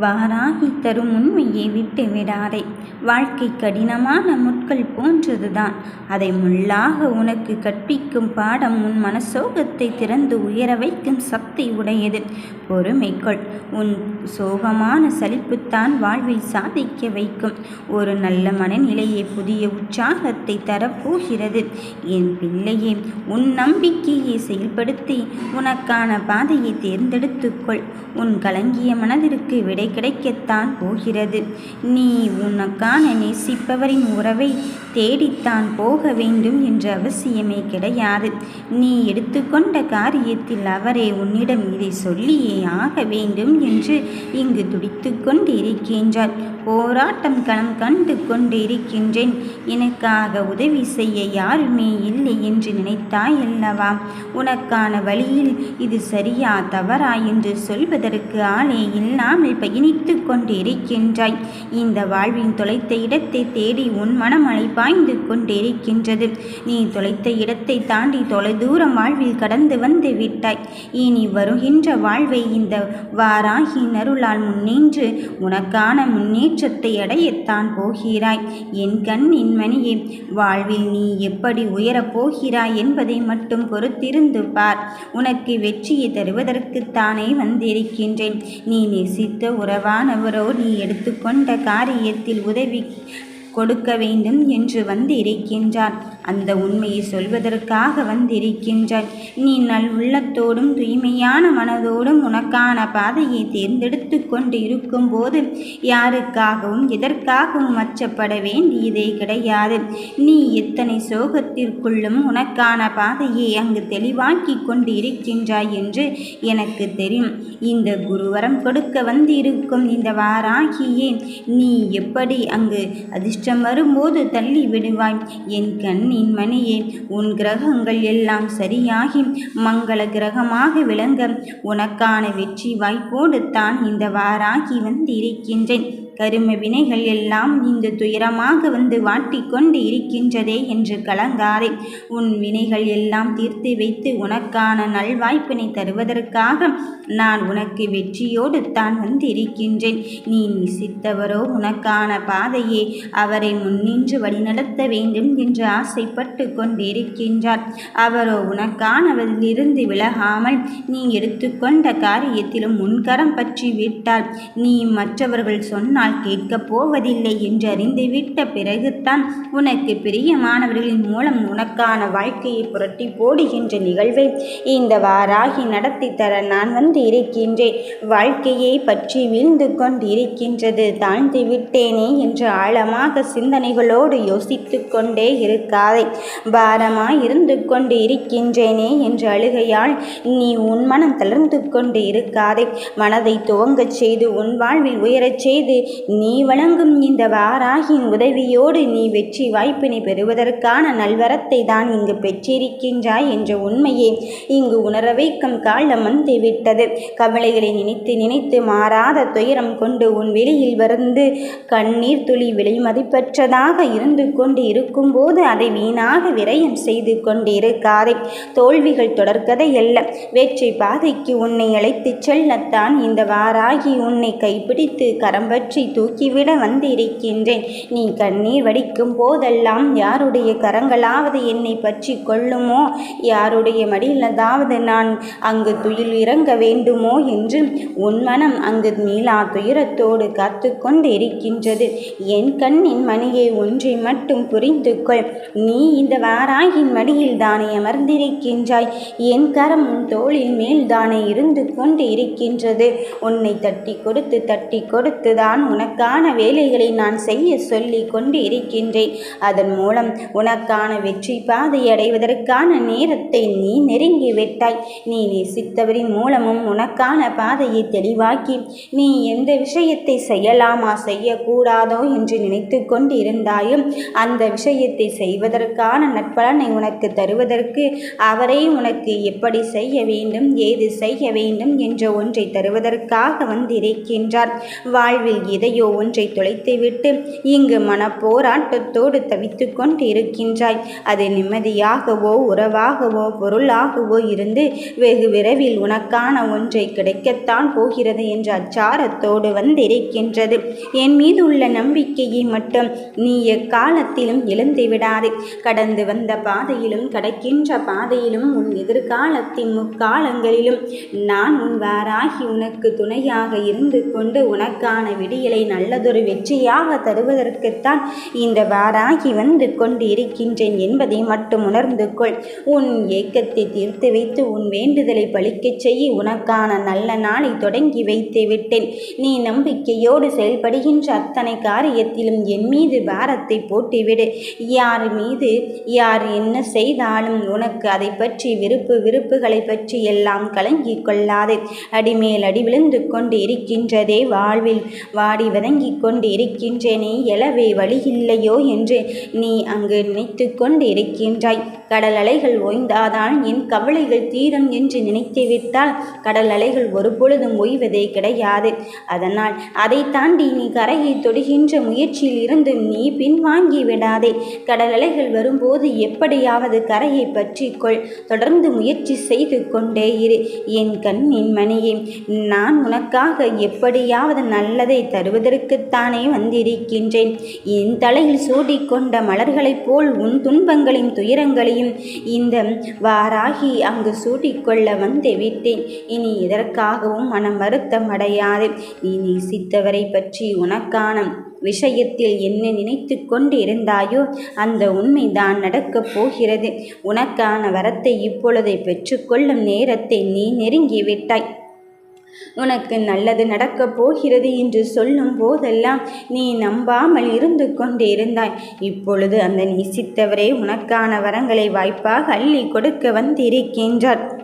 வாராகி தரும் உண்மையை விட்டு விடாதே வாழ்க்கை கடினமான முட்கள் போன்றதுதான். அதை முள்ளாக உனக்கு கற்பிக்கும் பாடம் உன் மனசோகத்தை திறந்து உயர வைக்கும் சக்தி உடையது. பொறுமைக்குள். உன் சோகமான சலிப்புத்தான் வாழ்வை சாதிக்க வைக்கும். ஒரு நல்ல மனநிலையை புதிய உற்சாகத்தை தரப்போகிறது. என் பிள்ளையே உன் நம்பிக்கையை செயல்படுத்தி உனக்கான பாதையை தேர்ந்தெடுத்துக்கொள். உன் கலங்கிய மனதிற்கு விடை கிடைக்கத்தான் போகிறது. நீ உனக்கான நேசிப்பவரின் உறவை தேடித்தான் போக வேண்டும் என்ற அவசியமே கிடையாது. நீ எடுத்துக்கொண்ட காரியத்தில் அவரே உன்னிடம் இதை சொல்லியே ஆக வேண்டும் என்று இங்கு துடித்து கொண்டிருக்கின்றார் போராட்டம் களம் கண்டு கொண்டிருக்கின்றேன் எனக்காக உதவி செய்ய யாருமே இல்லை என்று நினைத்தாய் அல்லவா உனக்கான வழியில் இது சரியா தவறா என்று சொல்வதற்கு ஆளே இல்லாமல் பயணித்து கொண்டிருக்கின்றாய். இந்த வாழ்வின் தொலைத்த இடத்தை தேடி உன் மனம் அலைப்பாய்ந்து கொண்டிருக்கின்றது. நீ தொலைத்த இடத்தை தாண்டி தொலைதூரம் வாழ்வில் கடந்து வந்து விட்டாய். இனி வருகின்ற வாழ்வை இந்த வாராகி அருளால் முன்னின்று உனக்கான முன்னேற்றத்தை அடையத்தான் போகிறாய். என் கண்ணின் இன்மணியே வாழ்வில் நீ எப்படி உயரப் போகிறாய் என்பதை மட்டும் பொறுத்திருந்து பார். உனக்கு வெற்றியை தருவதற்குத்தானே வந்திருக்கின்றேன். நீ நேசித்த உறவானவரோ நீ எடுத்துக்கொண்ட காரியத்தில் உதவி கொடுக்க வேண்டும் என்று வந்திருக்கின்றார் அந்த உண்மையை சொல்வதற்காக வந்திருக்கின்றாய் நீ நல் உள்ளத்தோடும் தூய்மையான மனதோடும் உனக்கான பாதையை தேர்ந்தெடுத்து கொண்டு இருக்கும்போது யாருக்காகவும் எதற்காகவும் அச்சப்பட வேண்டியதே கிடையாது. நீ எத்தனை சோகத்திற்குள்ளும் உனக்கான பாதையை அங்கு தெளிவாக்கி கொண்டு இருக்கின்றாய் என்று எனக்கு தெரியும். இந்த குருவரம் கொடுக்க வந்திருக்கும் இந்த வாராகியே நீ எப்படி அங்கு இஷ்டம் வரும்போது தள்ளி விடுவாய். என் கண்ணின் மணியே உன் கிரகங்கள் எல்லாம் சரியாகி மங்கள கிரகமாக விளங்க. உனக்கான வெற்றி வாய்ப்போடு தான் இந்த வாராகி வந்திருக்கின்றேன். கரும வினைகள் எல்லாம் இந்த துயரமாக வந்து வாட்டிக்கொண்டு இருக்கின்றதே என்று கலங்காதே. உன் வினைகள் எல்லாம் தீர்த்து வைத்து உனக்கான நல்வாய்ப்பினை தருவதற்காக நான் உனக்கு வெற்றியோடு தான் வந்திருக்கின்றேன். நீ நிசித்தவரோ உனக்கான பாதையே. அவரை முன்னின்று வழிநடத்த வேண்டும் என்று ஆசைப்பட்டு கொண்டிருக்கின்றார். அவரோ உனக்கானவரிலிருந்து விலகாமல் நீ எடுத்துக்கொண்ட காரியத்திலும் முன்கரம் பற்றி விட்டால் நீ மற்றவர்கள் சொன்னால் நான் கேட்கப் போவதில்லை என்று அறிந்துவிட்ட பிறகுதான் உனக்கு பிரியமானவர்களின் மூலம் உனக்கான வாழ்க்கையை புரட்டி போடுகின்ற நிகழ்வை இந்த வாராகி நடத்தி தர நான் வந்து இருக்கின்றேன். வாழ்க்கையை பற்றி வீழ்ந்து கொண்டிருக்கின்றது. தாழ்ந்து விட்டேனே என்று ஆழமாக சிந்தனைகளோடு யோசித்து கொண்டே இருக்காதே. பாரமாய் இருந்து கொண்டு இருக்கின்றேனே என்று அழுகையால் நீ உன் மனம் தளர்ந்து கொண்டு இருக்காதே. மனதை துவங்கச் செய்து உன் வாழ்வில் உயரச் செய்து நீ வழங்கும் இந்த வாராகின் உதவியோடு நீ வெற்றி வாய்ப்பினை பெறுவதற்கான நல்வரத்தை தான் இங்கு பெற்றிருக்கின்றாய் என்ற உண்மையை. இங்கு உணர வைக்கும் காலம் வந்து விட்டது. கவலைகளை நினைத்து நினைத்து மாறாத துயரம் கொண்டு உன் வெளியில் வந்து கண்ணீர் துளி விலை மதிப்பற்றதாக இருந்து கொண்டு இருக்கும்போது அதை வீணாக விரயம் செய்து கொண்டு இருக்காதே தோல்விகள் தொடர்கதை அல்ல. வெற்றி பாதைக்கு உன்னை அழைத்துச் செல்லத்தான் இந்த வாராகி உன்னை கைப்பிடித்து கரம்பற்றி தூக்கிவிட வந்திருக்கின்றேன். நீ கண்ணீர் வடிக்கும் போதெல்லாம் யாருடைய கரங்களாவது என்னை பற்றி கொள்ளுமோ? யாருடைய மடியிலதாவது நான் அங்கு துயில் இறங்க வேண்டுமோ என்று உன் மனம் அங்கு நீலா துயரத்தோடு காத்து கொண்டு இருக்கின்றது என் கண்ணின் மணியை ஒன்றை மட்டும் புரிந்து கொள் நீ இந்த வாராயின் மடியில் தானே அமர்ந்திருக்கின்றாய். என் கரம் உன் தோளின் மேல் தானே இருந்து கொண்டு இருக்கின்றது உன்னை தட்டி கொடுத்து தட்டி கொடுத்து தான் உனக்கான வேலைகளை நான் செய்ய சொல்லி கொண்டு இருக்கின்றேன் அதன் மூலம் உனக்கான வெற்றி பாதை அடைவதற்கான நேரத்தை நீ நெருங்கி விட்டாய் நீ நேசித்தவரின் மூலமும் உனக்கான பாதையை தெளிவாக்கி நீ எந்த விஷயத்தை செய்யலாமா செய்யக்கூடாதோ என்று நினைத்து கொண்டு இருந்தாயும் அந்த விஷயத்தை செய்வதற்கான நட்பலனை உனக்கு தருவதற்கு அவரே உனக்கு எப்படி செய்ய வேண்டும் ஏது செய்ய வேண்டும் என்ற ஒன்றை தருவதற்காக வந்திருக்கின்றார். வாழ்வில் எதையோ ஒன்றை தொலைத்துவிட்டு இங்கு மனப்போராட்டத்தோடு தவித்து கொண்டு இருக்கின்றாய் அது நிம்மதியாகவோ உறவாகவோ பொருளாகவோ இருந்து வெகு விரைவில் உனக்கான ஒன்றை கிடைக்கத்தான் போகிறது என்ற அச்சாரத்தோடு வந்திருக்கின்றது. என் மீது உள்ள நம்பிக்கையை மட்டும் நீ எக்காலத்திலும் இழந்து விடாதே. கடந்து வந்த பாதையிலும் கடக்கின்ற பாதையிலும் உன் எதிர்காலத்தின் முக்காலங்களிலும் நான் உன் வாராகி உனக்கு துணையாக இருந்து கொண்டு உனக்கான விடியல் நல்லதொரு வெற்றியாக தருவதற்குத்தான் இந்த வாராகி வந்து கொண்டு இருக்கின்றேன் என்பதை மட்டும் உணர்ந்து கொள். உன் ஏக்கத்தை தீர்த்து வைத்து உன் வேண்டுதலை பழிக்கச் செய்ய உனக்கான நல்ல நாளை தொடங்கி வைத்து விட்டேன். நீ நம்பிக்கையோடு செயல்படுகின்ற அத்தனை காரியத்திலும் என் மீது பாரத்தை போட்டுவிடு. யார் மீது யார் என்ன செய்தாலும் உனக்கு அதை பற்றி விருப்பு விருப்புகளை பற்றி எல்லாம் கலங்கிக் கொள்ளாதே. அடிமேல் அடி விழுந்து கொண்டு இருக்கின்றதே வாழ்வில். வாடி வதங்கிக் கொண்டு இருக்கின்றேனே எழவே வழியில்லையோ என்று நீ அங்கு நினைத்து கொண்டு இருக்கின்றாய் கடல் அலைகள் ஓய்ந்தாதான் என் கவலைகள் தீரும் என்று நினைத்துவிட்டால் கடல் அலைகள் ஒரு பொழுதும் ஓய்வதே கிடையாது. அதனால் அதை தாண்டி நீ கரையை தொடுகின்ற முயற்சியில் இருந்து நீ பின்வாங்கி விடாதே. கடல் அலைகள் வரும்போது எப்படியாவது கரையை பற்றிக்கொள். தொடர்ந்து முயற்சி செய்து கொண்டே இரு. என் கண்ணின் மணியே நான் உனக்காக எப்படியாவது நல்லதை தரும் தருவதற்குத்தானே வந்திருக்கின்றேன். என் தலையில் சூடிக்கொண்ட மலர்களைப் போல் உன் துன்பங்களையும் துயரங்களையும் இந்த வாராகி அங்கு சூடிக்கொள்ள வந்து விட்டேன். இனி இதற்காகவும் மனம் வருத்தம் அடையாது. நீ நேசித்தவரை பற்றி உனக்கான விஷயத்தில் என்ன நினைத்து கொண்டு இருந்தாயோ அந்த உண்மைதான் நடக்கப் போகிறது. உனக்கான வரத்தை இப்பொழுதை பெற்றுக்கொள்ளும் நேரத்தை நீ நெருங்கிவிட்டாய். உனக்கு நல்லது நடக்கப் போகிறது என்று சொல்லும் போதெல்லாம் நீ நம்பாமல் இருந்து கொண்டிருந்தாய் இப்பொழுது அந்த நேசித்தவரே உனக்கான வரங்களை வாய்ப்பாக அள்ளி கொடுக்க வந்திருக்கின்றார்.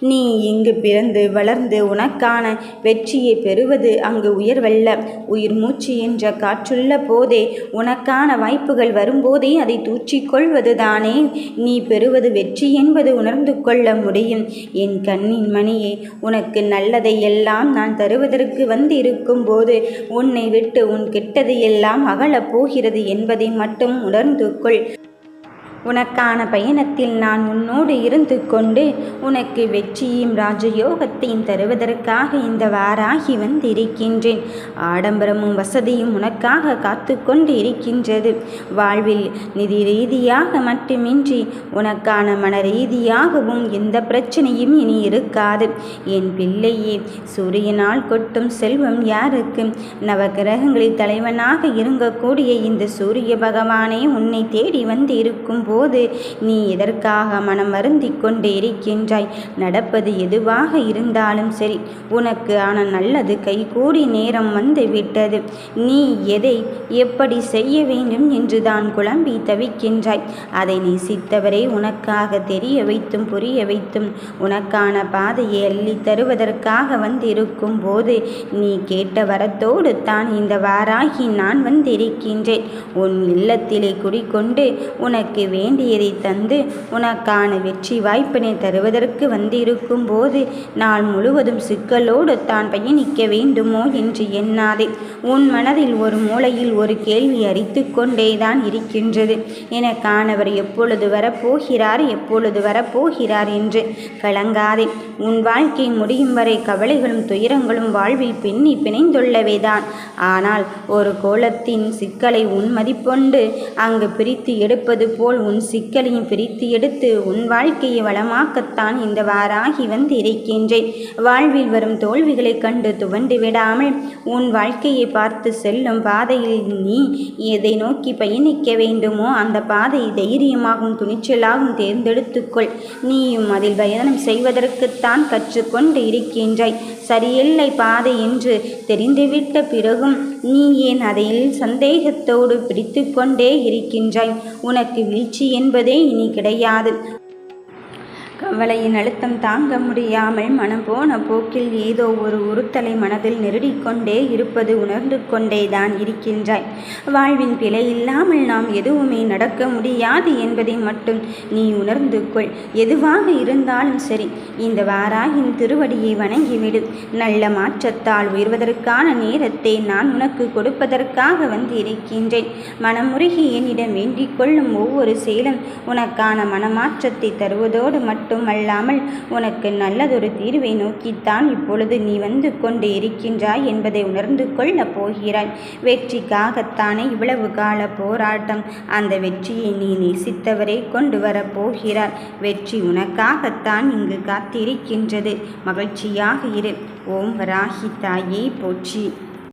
நீ இங்கு பிறந்து வளர்ந்து உனக்கான வெற்றியை பெறுவது அங்கு உயர்வல்ல உயிர் மூச்சு என்ற காற்றுள்ள போதே உனக்கான வாய்ப்புகள் வரும்போதே அதை தூற்றிக்கொள்வது தானே நீ பெறுவது வெற்றி என்பது உணர்ந்து கொள்ள முடியும். என் கண்ணின் மணியே உனக்கு நல்லதை எல்லாம் நான் தருவதற்கு வந்து இருக்கும்போது உன்னை விட்டு உன் கெட்டது எல்லாம் அகலப் போகிறது என்பதை மட்டும் உணர்ந்து கொள். உனக்கான பயணத்தில் நான் உன்னோடு இருந்து கொண்டு உனக்கு வெற்றியும் ராஜயோகத்தையும் தருவதற்காக இந்த வாராகி வந்திருக்கின்றேன். ஆடம்பரமும் வசதியும் உனக்காக காத்து கொண்டு இருக்கின்றது. வாழ்வில் நிதி ரீதியாக மட்டுமின்றி உனக்கான மன ரீதியாகவும் எந்த பிரச்சனையும் இனி இருக்காது. என் பிள்ளையே சூரியனால் கொட்டும் செல்வம் யாருக்கு? நவகிரகங்களில் தலைவனாக இருங்கக்கூடிய இந்த சூரிய பகவானே உன்னை தேடி வந்து இருக்கும் போது போது நீ எதற்காக மனம் வருந்தி கொண்டே இருக்கின்றாய்? நடப்பது எதுவாக இருந்தாலும் சரி. உனக்கு ஆனால் நல்லது கைகூடி நேரம் வந்து விட்டது நீ எதை எப்படி செய்ய வேண்டும் என்று தான் குழம்பி தவிக்கின்றாய். அதை நேசித்தவரை உனக்காக தெரிய வைத்தும் புரிய வைத்தும் உனக்கான பாதையை அள்ளி தருவதற்காக வந்திருக்கும் போது நீ கேட்ட வரத்தோடு தான் இந்த வாராகி நான் வந்திருக்கின்றேன். உன் இல்லத்திலே குடிக்கொண்டு உனக்கு வேண்டியதை தந்து உனக்கான வெற்றி வாய்ப்பினை தருவதற்கு வந்திருக்கும் போது நாள் முழுவதும் சிக்கலோடு தான் பயணிக்க வேண்டுமோ என்று எண்ணாதே. உன் மனதில் ஒரு மூலையில் ஒரு கேள்வி அரித்து கொண்டேதான் இருக்கின்றது. எனக்கானவர் எப்பொழுது வரப்போகிறார் எப்பொழுது வரப்போகிறார் என்று கலங்காதே. உன் வாழ்க்கை முடியும் வரை கவலைகளும் துயரங்களும் வாழ்வில் பின்னி பிணைந்துள்ளவைதான். ஆனால் ஒரு கோலத்தின் சிக்கலை உன் மதிப்பொண்டு அங்கு பிரித்து எடுப்பது போல் உன் சிக்கலையும் பிரித்து எடுத்து உன் வாழ்க்கையை வளமாக்கத்தான் இந்த வாராகி வந்து இருக்கின்றேன். வாழ்வில் வரும் தோல்விகளைக் கண்டு துவண்டு விடாமல் உன் வாழ்க்கையை பார்த்து செல்லும் பாதையில் நீ எதை நோக்கி பயணிக்க வேண்டுமோ அந்த பாதையை தைரியமாகவும் துணிச்சலாகவும் தேர்ந்தெடுத்துக்கொள். நீயும் அதில் பயணம் செய்வதற்குத்தான் கற்றுக்கொண்டு இருக்கின்றாய். சரியில்லை பாதை என்று தெரிந்துவிட்ட பிறகும் நீ ஏன் அதையில் சந்தேகத்தோடு பிடித்து கொண்டே இருக்கின்றாய்? உனக்கு வீழ்ச்சி என்பதே இனி கிடையாது. கவலையின் அழுத்தம் தாங்க முடியாமல் மனம் போன போக்கில் ஏதோ ஒரு உறுத்தலை மனதில் நெருடிக்கொண்டே இருப்பது உணர்ந்து கொண்டே தான் இருக்கின்றாய். வாழ்வின் பிழை இல்லாமல் நாம் எதுவுமே நடக்க முடியாது என்பதை மட்டும் நீ உணர்ந்து கொள். எதுவாக இருந்தாலும் சரி இந்த வாராயின் திருவடியை வணங்கிவிடு. நல்ல மாற்றத்தால் உயர்வதற்கான நேரத்தை நான் உனக்கு கொடுப்பதற்காக வந்து இருக்கின்றேன். மனமுருகி என்னிடம் வேண்டிக் கொள்ளும் ஒவ்வொரு செயலும் உனக்கான மனமாற்றத்தை தருவதோடு மட்டும் மட்டுமல்லாமல் உனக்கு நல்லதொரு தீர்வை நோக்கித்தான் இப்பொழுது நீ வந்து கொண்டு இருக்கின்றாய் என்பதை உணர்ந்து கொள்ளப் போகிறாய். வெற்றிக்காகத்தானே இவ்வளவு கால போராட்டம். அந்த வெற்றியை நீ நேசித்தவரை கொண்டு வரப் போகிறார் வெற்றி உனக்காகத்தான் இங்கு காத்திருக்கின்றது. மகிழ்ச்சியாக இரு. ஓம் வராகி தாயே போற்றி.